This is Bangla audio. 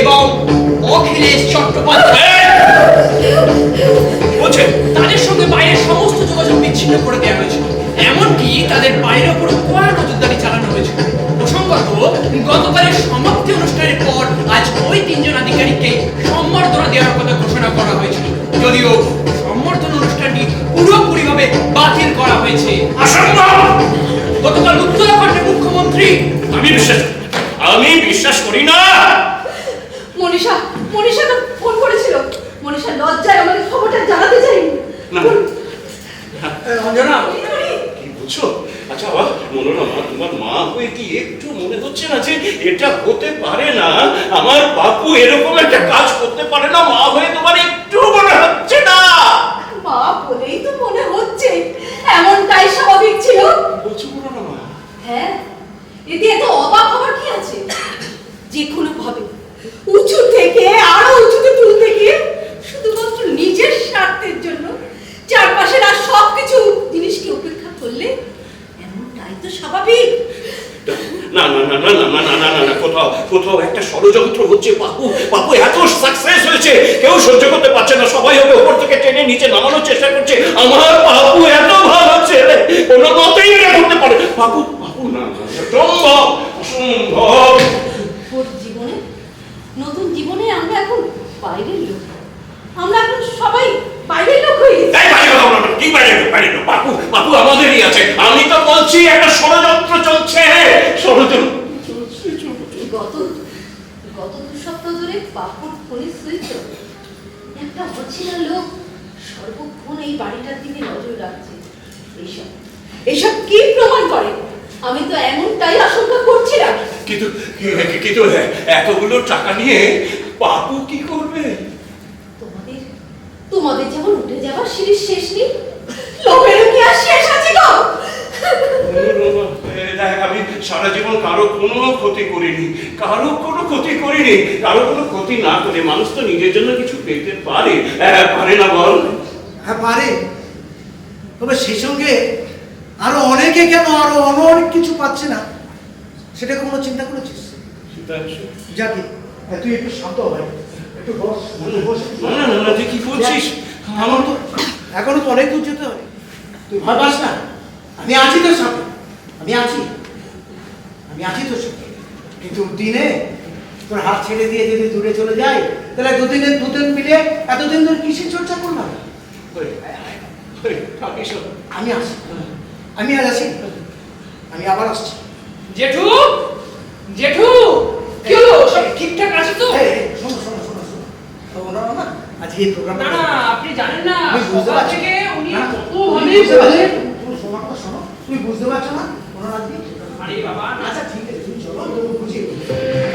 এবং অখিলেশ চট্টোপাধ্যায়। বলছেন তাদের সঙ্গে বাইরের সমস্ত যোগাযোগ বিচ্ছিন্ন করে দেওয়া হয়েছিল। এমনকি তাদের বাইরের উপর কড়া নজরদারি চালানো হয়েছিল। প্রসঙ্গত গতকালের সমাপ্তি অনুষ্ঠানের পর আজ ওই তিনজন আধিকারিককে সম্বর্ধনা দেওয়ার কথা ঘোষণা করা হয়েছিল। যদিও সম্বর্ধনা অনুষ্ঠানটি পুরোপুরিভাবে বাতিল করা হয়েছে। অসম্ভব! অঞ্জনা। কি আচ্ছা বাবা মনোরমা তোমার মা হয়ে কি একটু মনে হচ্ছে না যে এটা হতে পারে না? আমার বাপু এরকম একটা কাজ করতে পারে না মা হয়ে তোমার একটু মনে হচ্ছে না। মা বলেই তো মনে হচ্ছে এমনটাই স্বাভাবিক ছিল। বলছো মনোরমা? হ্যাঁ এতে এত অবাক হবার কি আছে? যে কোনো ভাবে কোথাও কোথাও একটা ষড়যন্ত্র হচ্ছে বাপু বাপু এত সাকসেস হয়েছে কেউ সহ্য করতে পারছে না সবাই ওকে উপর থেকে টেনে নিচে নামানোর চেষ্টা করছে আমার বাপু এত ভালো ছেলে কোনো মতেই এটা করতে পারে বাপু বাপু না না, অসম্ভব জীবনে নতুন জীবনে আমরা এখন বাইরের লোক। আমরা এখন সবাই বাইরের লোক গেছি। এই বাইরে কথা বলো কি বাইরে বাইরে বাপু বাপু আমাদেরই আছে। আমি তো বলছি একটা ষড়যন্ত্র চলছে ষড়যন্ত্র। গত দু সপ্তাহ ধরে পাপড় ফোনে সুইচ একটা অচেনা লোক সর্বক্ষণ এই বাড়িটার দিকে নজর রাখছে। এইসব এইসব কি প্রমাণ করে? আমি তো এমনটাই আশঙ্কা করছিলাম কিন্তু কিন্তু এতগুলো টাকা নিয়ে বাপু কি করবে? তোমাদের তোমাদের যেমন উঠে যাবার সিঁড়ির শেষ নেই লোকেরও কি আর শেষ আছে গো দেখ আমি সারা জীবন কারও কোনো ক্ষতি করিনি কারও কোনো ক্ষতি করিনি কারও কোনো ক্ষতি না করে মানুষ তো নিজের জন্য কিছু পেতে পারে। হ্যাঁ, পারে না বল। হ্যাঁ পারে। তবে সেই সঙ্গে আরও অনেকে কেন আরও অনেক কিছু পাচ্ছে না? সেটা কোনো চিন্তা করেছিস? যাকে তুই একটু শান্ত হয় একটু বস একটু বস না না না, না তুই কি বলছিস? আমার তো এখনও তো অনেক দূর যেতে হবে। তুই ভয় পাস না। আমি আছি তোর সাথে। আমি আছি। আমি আছি তোর সাথে। কিন্তু দিনে তোর হাত ছেড়ে দিয়ে যদি দূরে চলে যায় তাহলে দুদিনে দুদিন মিলে এতদিন ধরে কিসের চর্চা করলাম? আমি আসি। আমি আজ আসি আমি আবার আসছি। জেঠু! জেঠু! কি হলো? সব ঠিকঠাক আছে তো? শোনো শোনো শোনো শোনো। ওনারা না আজ এই প্রোগ্রামটা না না আপনি জানেন না আমি বুঝতে সকাল পারছি? থেকে উনি কত ভাবে শোনো শোনো তুমি বুঝতে পারছ না? ওনারা আজকে अरे बाबा अच्छा ठीक आहे. तुम्ही चलो